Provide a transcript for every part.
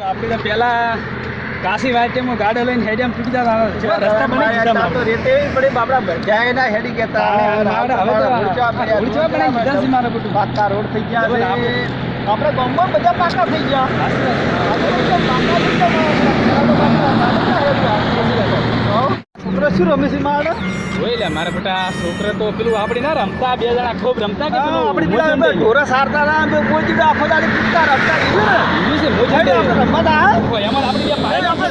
આપણે તો પેલા કાશી વાટેમાં ગાડો લઈને હેડિયામ તૂટી જતા હતા. રસ્તા બની દીધા તો રેતે પડી બાપડા ભજાય ના હેડી કેતા હવે તો ઉલચા બનાવી દીધા છે મારા બધું. પાકા રોડ થઈ ગયા છે. આપણે. ગામમાં બધા પાકા થઈ ગયા. છોકરો શું રમે છે મારે જોઈ લે મારા બેટા છોકરા તો પેલું આપણે ના રમતા બે જણા ખૂબ રમતા કે આપણી ઢોરા સારતા હતા. અમે આખો દાડી કૂદતા રમતા રમવા તા? ઓય, એમાં આપણે આપણે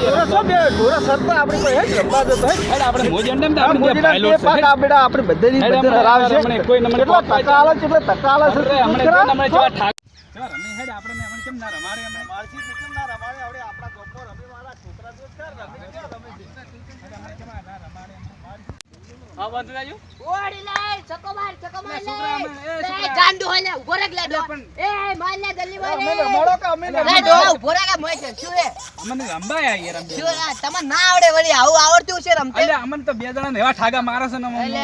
હા, વાંધો નહીં, ઓડી લે ચકો માર ચકો માર લે, છોકરા, લે અમે- એ, એ છોકરા. લે ઊભો રાખ લે ડો એ માર લે જલ્દી માર અમે રમાડો કે અમે લે રમાડો? ઊભો રાખ મોય છે શું રે? અમને રંબાય આ યાર આમ શું આ તમને ના આવડે વળી આવું આવડતું છે રમતે? અલ્યા, અમને તો બે જણા ને એવા ઠાગા મારે છે ને અમને.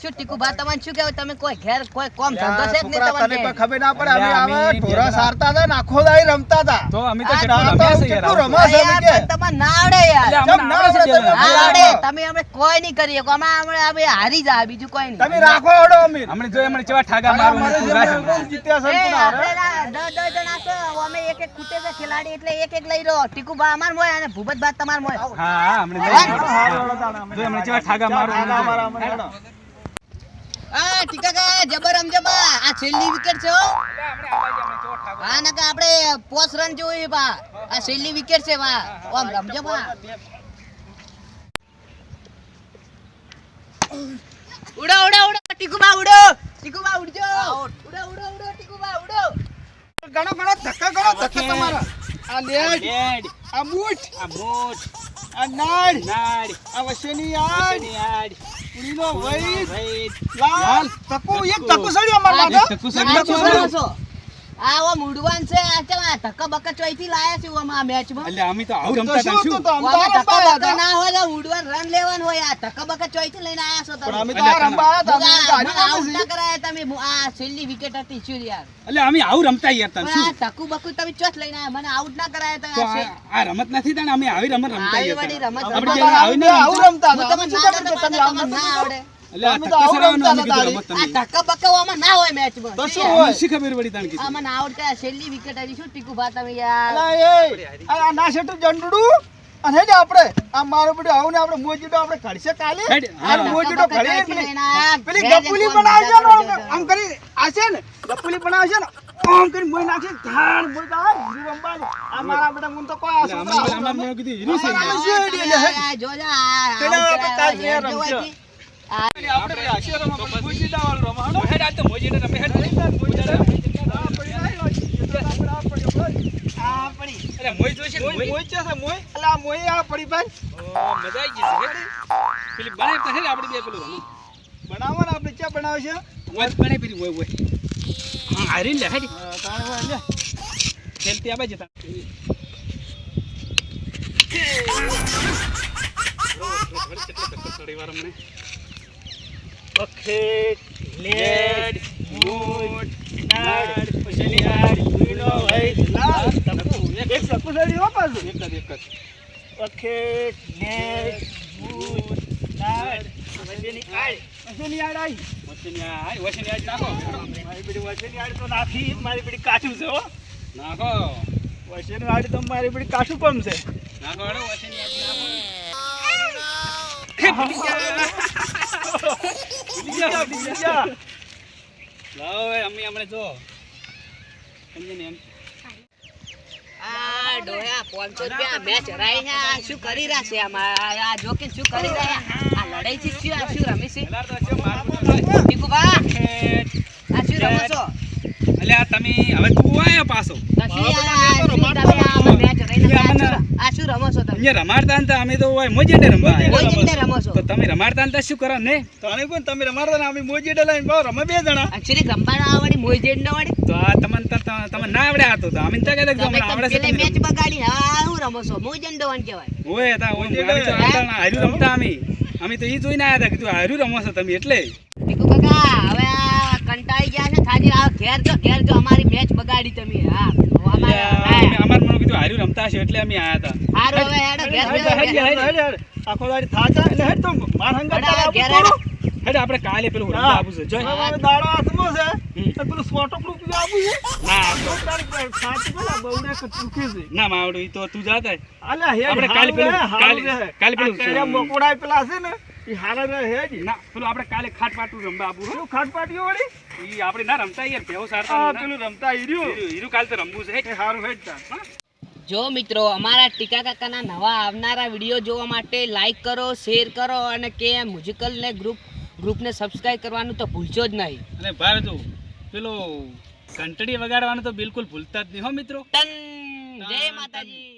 શું ટીકુ બા તમને શું કહેવું તમે કોઈ ઘેર કોઈ કોમ ધંધો છે જ નહીં છોકરા, તને ખબર ના પડે અમે આવા ઢોરા સારતા હતા ને આખો રમતા હતા. તો અમે તો કેટલા રમ્યા છે યાર રમા- અરે યાર, તમને ના આવડે યાર. ના આવડે તમે? ના આવડે તમે અમે કોઈ નહીં કરીએ અમે અમે અમે હારી જા બીજું કોઈ નહીં. તમે રાખો હડો અમીર. અમને જોઈએ અમને કેવા ઠાગા અરે, મારવા અમારે તું જે રાખ મેં હમણાં. જીત્યા છે એ ને કોણ હારે? આપણે ના દસ દસ જણા છો અમે એક એક ખૂટે છે ખેલાડી એટલે એક એક લઈ રહ્યો. ટીકુ બા અમાર મોય અને ભૂપત બા તમાર મોય હા હા કેવા ઠાગા ઠાગા. આ ટીકા કા જબર રમજબા આ છેલ્લી વિકેટ છે હો. હા નકા આપણે પોસ રન જોઈ બા. આ છેલ્લી વિકેટ છે બા. ઓમ રમજો બા ઉડો ઉડો ઉડો ટીકુબા ઉડો. ટીકુબા ઉડજો. ઉડો ઉડો ઉડો ટીકુબા ઉડો. ગણો ગણો ધક્કા ગણો ધક્કા તમારા. આ લેડ લેડ, આ બૂટ આ બૂટ, આ નાડ નાડ, આ વશેની આડ. આડ, ઉડીનો વૈદ. લાલ તપુ એક તપુ. સડ્યો અમાર લાગે એક સડ્યો? આ ઓમ ઉડવાન છે આ ચમ આ ધક્કા બક્કા ચોઈથી લાયા છે ઓમ આ મેચમાં એટલે અમે તો આવું રમતા શું હતા શું? તો અમે ધક્કા બક્કા ના હોય તો ઉડવાન રન લેવાનું હોય આ ધક્કા બક્કા ચોઈથી લઈને આયા છો પણ તમે અમે તો આ રમવા આવ્યા હતા, આઉટ ના કરાયા તમે આ છેલ્લી વિકેટ હતી શું યાર? એટલે અમે આવું રમતા યાર તને શું? આ ધક્કુ બક્કુ તમે ચોથ લઈને આયા મને આઉટ ના કરાયા તમે તો આ રમત નથી તને અમે આવી રમત રમતા યાર આવી રમત રમતા આવી ના આવું રમતા. હું તમને ના આવડે. રમત આ તમે. ધક્કા બક્કા ઓમાં ના હોય મેચમાં તો શું શું યાર? હોય? અમને શી ખબર પડી તાણે આ કીધું? મને આઉટ કર્યા છેલ્લી વિકેટ હતી શું ટીકુ ભા તમે યાર અલા એ આ આ ના શેઠું જંડુડું અને હેડે આપણે આ મારું બધું આવું ને આપણે મોજીડો આપણે ઘડશે કાલે મોજીડો ધક્કા પેલી ગપુલી બનાવશે ને આમ- કરે છે? આમ કરી આ ને ગપુલી બનાવશે ને આમ કરી મોઈ નાખશે ધાણ મોઈ તો આ આ મારા બેટા મને તો કોઈ આ આવું અમને રમે. કીધું હીરું છે જોજો પેલા આપણે કાલ મેં. રમશે. આ આપણે આવી. બનાવો ક્યાં બનાવે છે ઓય બનાય પેલી ઓય ઓય. હા, હારી લે, હેડ. જતા હોય લે ખેલતી આવે છે તાણ. પખેટ લેડ, મૂડ નાડ, પછીની આડ, ભૂઈનો વૈદ, લાલ, ટપુ. એક સડી હો પાછું. એક જ, એક જ. પખેટ, લેડ મૂડ નાડ, પછીની આડ. પછીની આડ આઈ. વચ્ચેની આ, હાય, વચ્ચેની આ જ નાખો. મારી પેલી વચ્ચેની આડ તો નાખી, મારી પેલી કાચું છે હો. નાખો. વચ્ચેની આડ તો મારી પેલી કાચું પમ છે. નાખો, હેડો, આડ નાખો. જા, લાવો અમે હમણાં જો. સમજે એમ. આ ડોયા 500 રૂપિયા મેચ હરાઈ છે આ શું કરી રહ્યા છે આમાં આ જોકીન શું કરી રહ્યા આ લડાઈ છે શું આ શું જો. આ તમે હવે તું આયો પાછો આ શું યાર, મારો આ તો શું મારો તમે આ તો મેચ હરાઈને યા આ મને- શું- આ શું રમો છો તમે અહીંયા રમાડતા ને અમે તો હોય મોજેડે રમવા તો તમે રમાડતા ને શું કરો ને? તને કોણ તમે રમાડતા ને અમે મોજેડે લઈને બહુ રમે બે જણા. Actually રમવાના આવડી મોજેડ ના આવડી. તો આ તમને તો- તો- તમને ના આવડે આ તો તો અમે તો કહેતા કે તમે અમને આવડે છે મેચ બગાડી હા હું રમો છો મોઈ વાન કહેવાય. ઓય તા ઓય મોજેડે. અમે ના, હાર્યું રમતા અમે. અમે તો ઈ જોઈને આયા હતા કે તું હાર્યું રમો છો તમે એટલે. ટીકુ કાકા હવે આ કંટાળી ગયા છે ખાલી આ ઘેર જો ઘેર જો અમારી મેચ બગાડી તમે હા. અમારે કીધું હાર્યું રમતા બનાવશે એટલે અમે આયા હતા હારું હવે હેડો ઘેર હેડ, હેડ, હેડ, હેડ, હેડ. આખો દાડી થાચા એટલે હેડ તો. માર હંગાત હેડ, પડું. આપણે કાલે પેલું રમતા રમવા છે. જય. હવે દાડો આત્મો છે. તો પેલું સોટો પ્રૂફ આપું છે. ના. તો તારી થાચી પેલા બહુને કે ચૂકી છે. ના માવડો ઈ તો તું જાતા અલ્યા હેડ આપણે કાલે પેલું- કાલે- કાલે પેલું મકોડા પેલા છે ને ઈ હારા રે હેડ. ના પેલું આપણે કાલે ખાટ પાટું રમવા આપું. પેલું ખાટપાટીઓ વળી? ઈ આપણે ના રમતા યાર બેવ સારતા પેલું રમતા હીર્યું. હીરું- હીરું કાલે તો રમવું છે હારું હેડ તા? જો મિત્રો અમારા ટીકા કાકાના નવા આવનારા વીડિયો જોવા માટે લાઈક કરો શેર કરો અને કે મ્યુઝિકલને ગ્રુપ ગ્રુપને સબસ્ક્રાઈબ કરવાનું તો ભૂલશો જ નહીં. અને જો પેલો ઘંટડી વગાડવાનું તો બિલકુલ ભૂલતા જ નહીં હો મિત્રો. જય માતાજી.